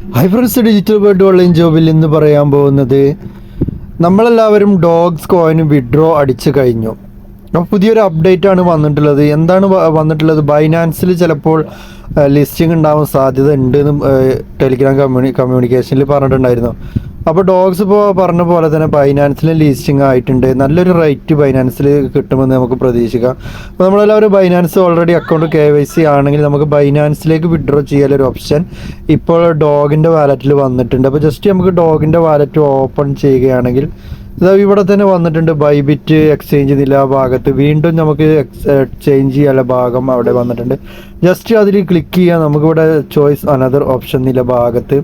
Hi friends digital world online ജോബിൽ ഇന്ന് പറയാൻ പോകുന്നത് നമ്മളെല്ലാവരും ഡോഗ്സ് കോയിന് വിഡ്രോ അടിച്ചു കഴിഞ്ഞു. അപ്പോൾ പുതിയൊരു അപ്ഡേറ്റ് ആണ് വന്നിട്ടുള്ളത്. എന്താണ് വന്നിട്ടുള്ളത്? ബൈനാൻസിൽ ചിലപ്പോൾ ലിസ്റ്റിംഗ് ഉണ്ടാവാൻ സാധ്യത ഉണ്ട് എന്ന് ടെലിഗ്രാം കമ്മ്യൂണി കമ്മ്യൂണിക്കേഷനിൽ പറഞ്ഞിട്ടുണ്ടായിരുന്നു. അപ്പോൾ ഡോഗ്സ് ഇപ്പോൾ പറഞ്ഞ പോലെ തന്നെ ബൈനാൻസിൽ ലിസ്റ്റിംഗ് ആയിട്ടുണ്ട്. നല്ലൊരു റേറ്റ് ബൈനാൻസിൽ കിട്ടുമെന്ന് നമുക്ക് പ്രതീക്ഷിക്കാം. അപ്പോൾ നമ്മളെല്ലാവരും Binance already account K Y C ആണെങ്കിൽ നമുക്ക് ബൈനാൻസിലേക്ക് വിഡ്രോ ചെയ്യാനൊരു ഓപ്ഷൻ ഇപ്പോൾ ഡോഗിന്റെ വാലറ്റിൽ വന്നിട്ടുണ്ട്. അപ്പോൾ ജസ്റ്റ് നമുക്ക് ഡോഗിന്റെ വാലറ്റ് ഓപ്പൺ ചെയ്യുകയാണെങ്കിൽ ഇതാ ഇവിടെ തന്നെ വന്നിട്ടുണ്ട്. ബൈബിറ്റ് എക്സ്ചേഞ്ച് ചെയ്തില്ല ആ ഭാഗത്ത് വീണ്ടും നമുക്ക് എക്സ്ചേഞ്ച് ചെയ്യാനുള്ള ഭാഗം അവിടെ വന്നിട്ടുണ്ട്. ജസ്റ്റ് അതിൽ ക്ലിക്ക് ചെയ്യാം നമുക്കിവിടെ ചോയ്സ് അനദർ ഓപ്ഷൻ എന്നുള്ള ഭാഗത്ത്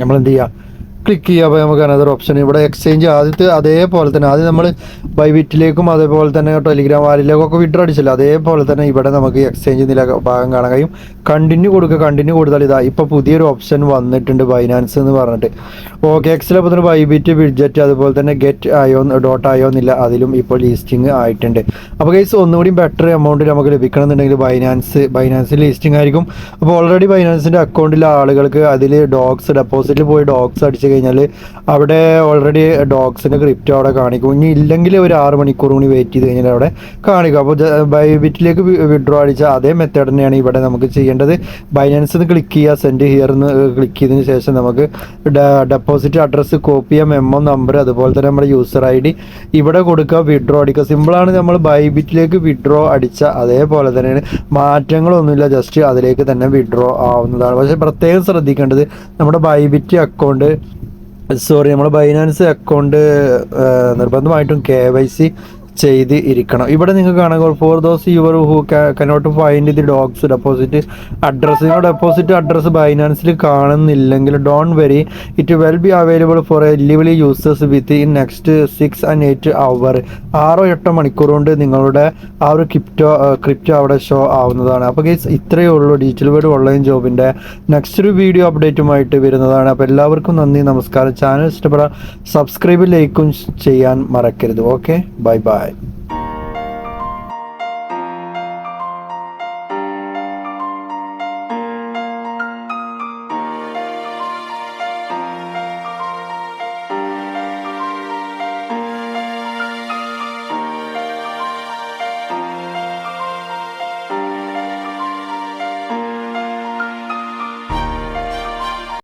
നമ്മൾ എന്ത് ചെയ്യുക ക്ലിക്ക് ചെയ്യുക. അപ്പോൾ നമുക്ക് അനദർ ഓപ്ഷൻ ഇവിടെ എക്സ്ചേഞ്ച് ആദ്യത്തെ അതേപോലെ തന്നെ ആദ്യം നമ്മൾ ബൈബിറ്റിലേക്കും അതേപോലെ തന്നെ ടെലിഗ്രാം വാലിലേക്കും ഒക്കെ വിഡ്രോ അടിച്ചില്ല? അതേപോലെ തന്നെ ഇവിടെ നമുക്ക് എക്സ്ചേഞ്ച് നില ഭാഗം കാണാൻ കഴിയും. കണ്ടിന്യൂ കൊടുക്കുക. കണ്ടിന്യൂ കൊടുത്താൽ ഇതാ ഇപ്പോൾ പുതിയൊരു ഓപ്ഷൻ വന്നിട്ടുണ്ട് ബൈനാൻസ് എന്ന് പറഞ്ഞിട്ട്. ഓക്കെ എക്സിലപ്പോൾ തന്നെ ബൈബിറ്റ് ബിഡ്ജറ്റ് അതുപോലെ തന്നെ ഗെറ്റ് ആയോ ഡോട്ട് ആയോ എന്നില്ല അതിലും ഇപ്പോൾ ലിസ്റ്റിംഗ് ആയിട്ടുണ്ട്. അപ്പോൾ കേസ് ഒന്നുകൂടി ബെറ്റർ എമൗണ്ട് നമുക്ക് ലഭിക്കണമെന്നുണ്ടെങ്കിൽ ബൈനാൻസ് ബൈനാൻസ് ലിസ്റ്റിംഗ് ആയിരിക്കും. അപ്പോൾ ഓൾറെഡി ബൈനാൻസിന്റെ അക്കൗണ്ടിലെ ആളുകൾക്ക് അതിൽ ഡോഗ്സ് ഡെപ്പോസിറ്റിൽ പോയി ഡോഗ്സ് അടിച്ചു കഴിഞ്ഞാൽ അവിടെ ഓൾറെഡി ഡോഗ്സിന്റെ ക്രിപ്റ്റോ അവിടെ കാണിക്കും. ഇനി ഇല്ലെങ്കിൽ ഒരു ആറ് മണിക്കൂർ കൂടി വെയിറ്റ് ചെയ്ത് കഴിഞ്ഞാൽ അവിടെ കാണിക്കും. അപ്പോൾ ബൈബിറ്റിലേക്ക് വിഡ്രോ അടിച്ച അതേ മെത്തേഡ് തന്നെയാണ് ഇവിടെ നമുക്ക് ചെയ്യേണ്ടത്. ബൈനാൻസ് ക്ലിക്ക് ചെയ്യുക സെൻഡ് ഹിയർ എന്ന് ക്ലിക്ക് ചെയ്തതിന് ശേഷം നമുക്ക് ഡെപ്പോസിറ്റ് അഡ്രസ്സ് കോപ്പി ചെയ്യാം മെമ്മോ നമ്പർ അതുപോലെ തന്നെ നമ്മുടെ യൂസർ ഐ ഡി ഇവിടെ കൊടുക്കുക വിഡ്രോ അടിക്കുക. സിമ്പിളാണ് നമ്മൾ ബൈബിറ്റിലേക്ക് വിഡ്രോ അടിച്ച അതേപോലെ തന്നെയാണ്. മാറ്റങ്ങളൊന്നുമില്ല ജസ്റ്റ് അതിലേക്ക് തന്നെ വിഡ്രോ ആവുന്നതാണ്. പക്ഷേ പ്രത്യേകം ശ്രദ്ധിക്കേണ്ടത് നമ്മുടെ ബൈബിറ്റ് അക്കൗണ്ട് സോറി നമ്മുടെ ബൈനാൻസ് അക്കൗണ്ട് നിർബന്ധമായിട്ടും കെ വൈ സി ചെയ്ത് ഇരിക്കണം ഇവിടെ നിങ്ങൾക്ക് കാണുക for those your who cannot find the dogs deposit address നിങ്ങൾ ഡെപ്പോസിറ്റ് അഡ്രസ്സ് ബൈനാൻസിൽ കാണുന്നില്ലെങ്കിൽ don't worry it will be available for എല്ലിവിളി users within next six and eight hour ആറോ എട്ടോ മണിക്കൂർ കൊണ്ട് നിങ്ങളുടെ ആ ഒരു ക്രിപ്റ്റോ ക്രിപ്റ്റോ അവിടെ ഷോ ആവുന്നതാണ്. അപ്പോൾ ഗൈസ് ഇത്രയേ ഉള്ളൂ ഡിജിറ്റൽ വേർഡ് ഓൺലൈൻ ജോബിന്റെ നെക്സ്റ്റ് ഒരു വീഡിയോ അപ്ഡേറ്റുമായിട്ട് വരുന്നതാണ്. അപ്പോൾ എല്ലാവർക്കും നന്ദി നമസ്കാരം. ചാനൽ ഇഷ്ടപ്പെടാൻ സബ്സ്ക്രൈബ് ലൈക്കും ചെയ്യാൻ മറക്കരുത്. Okay bye bye